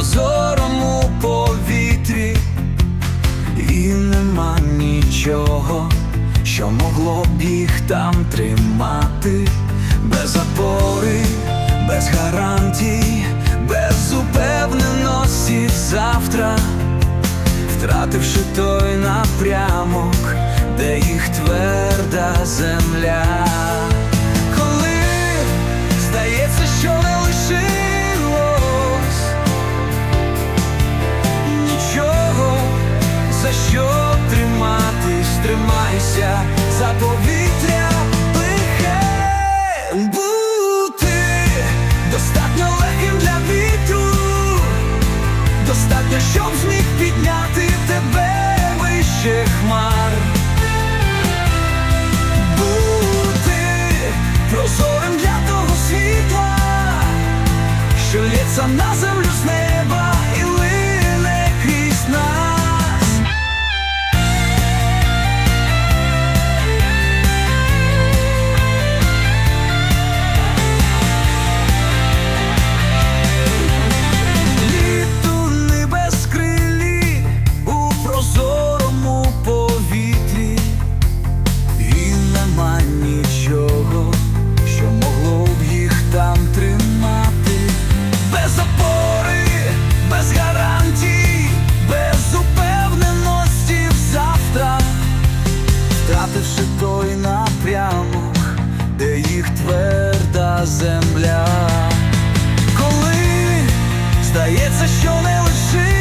прозорому повітрі, і нема нічого, що могло б їх там тримати, без опори, без гарантій, без упевненості завтра, втративши той напрямок, де їх тверда земля. Тримайся за повітря лихе. Бути достатньо легким для вітру, достатньо, щоб зміг підняти тебе вище хмар. Бути прозорим для того світла, що лється на землю де тверда земля. Коли здається, що не лишилось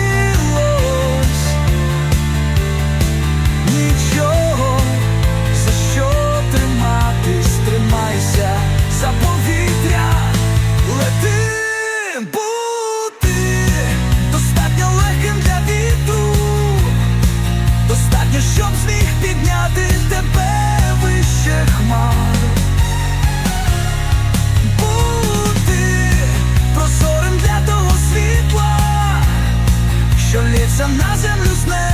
на землю сне.